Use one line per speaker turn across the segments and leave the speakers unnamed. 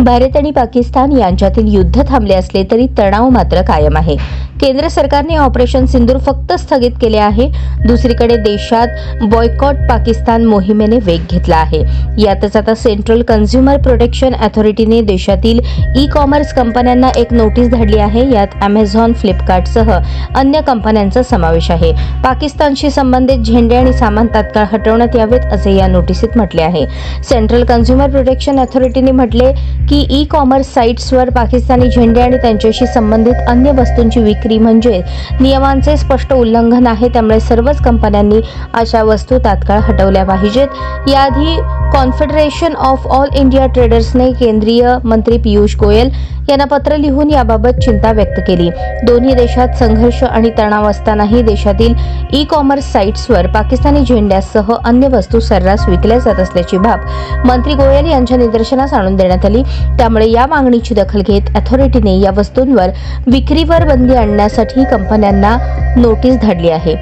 भारत आणि पाकिस्तान यांच्यातील युद्ध थांबले असले तरी तणाव मात्र कायम आहे. केंद्र सरकारने ऑपरेशन सिंदूर फक्त स्थगित केले आहे. दुसरीकडे देशात बॉयकॉट पाकिस्तान मोहिमेने वेग घेतला आहे. यातच आता सेंट्रल कन्झ्युमर प्रोटेक्शन अथॉरिटीने देशातील ई कॉमर्स कंपन्यांना एक नोटीस धाडली आहे. यात अमेझॉन फ्लिपकार्टसह अन्य कंपन्यांचा समावेश आहे. पाकिस्तानशी संबंधित झेंडे आणि सामान तात्काळ हटवण्यात यावेत असे या नोटिसीत म्हटले आहे. सेंट्रल कन्झ्युमर प्रोटेक्शन अथॉरिटीने म्हटले की ई कॉमर्स साईट्सवर पाकिस्तानी झेंडे आणि त्यांच्याशी संबंधित अन्य वस्तूंची विक्री म्हणजे. नियमांचे स्पष्ट उल्लंघन आहे त्यामुळे सर्वच कंपन्यांनी अशा वस्तू तात्काळ हटवल्या पाहिजेत. याआधी कॉन्फेडरेशन ऑफ ऑल इंडिया ट्रेडर्सने केंद्रीय मंत्री पियुष गोयल यांना पत्र लिहून याबाबत चिंता व्यक्त केली. दोन्ही देशात संघर्ष आणि तणाव असतानाही देशातील ई कॉमर्स साईट्सवर पाकिस्तानी झेंड्यासह अन्य वस्तू सर्रास विकल्या जात असल्याची बाब मंत्री गोयल यांच्या निदर्शनास आणून देण्यात आली. त्यामुळे या मागणीची दखल घेत अथॉरिटीने या वस्तूंवर विक्रीवर बंदी करण्यासाठी कंपन्यांना नोटीस धाडली आहे.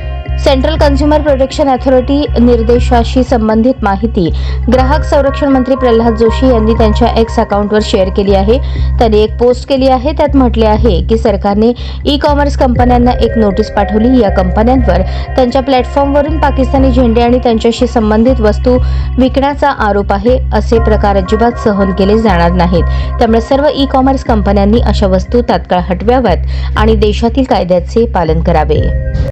सेंट्रल कन्झ्युमर प्रोटेक्शन अथॉरिटी निर्देशाशी संबंधित माहिती ग्राहक संरक्षण मंत्री प्रल्हाद जोशी यांनी त्यांच्या एक्स अकाउंटवर शेअर केली आहे. त्यांनी एक पोस्ट केली आहे. त्यात म्हटले आहे की सरकारने ई कॉमर्स कंपन्यांना एक नोटीस पाठवली. या कंपन्यांवर त्यांच्या प्लॅटफॉर्मवरून पाकिस्तानी झेंडे आणि त्यांच्याशी संबंधित वस्तू विकण्याचा आरोप आहे. असे प्रकार अजिबात सहन केले जाणार नाहीत. त्यामुळे सर्व ई कॉमर्स कंपन्यांनी अशा वस्तू तात्काळ हटवाव्यात आणि देशातील कायद्याचे पालन करावे.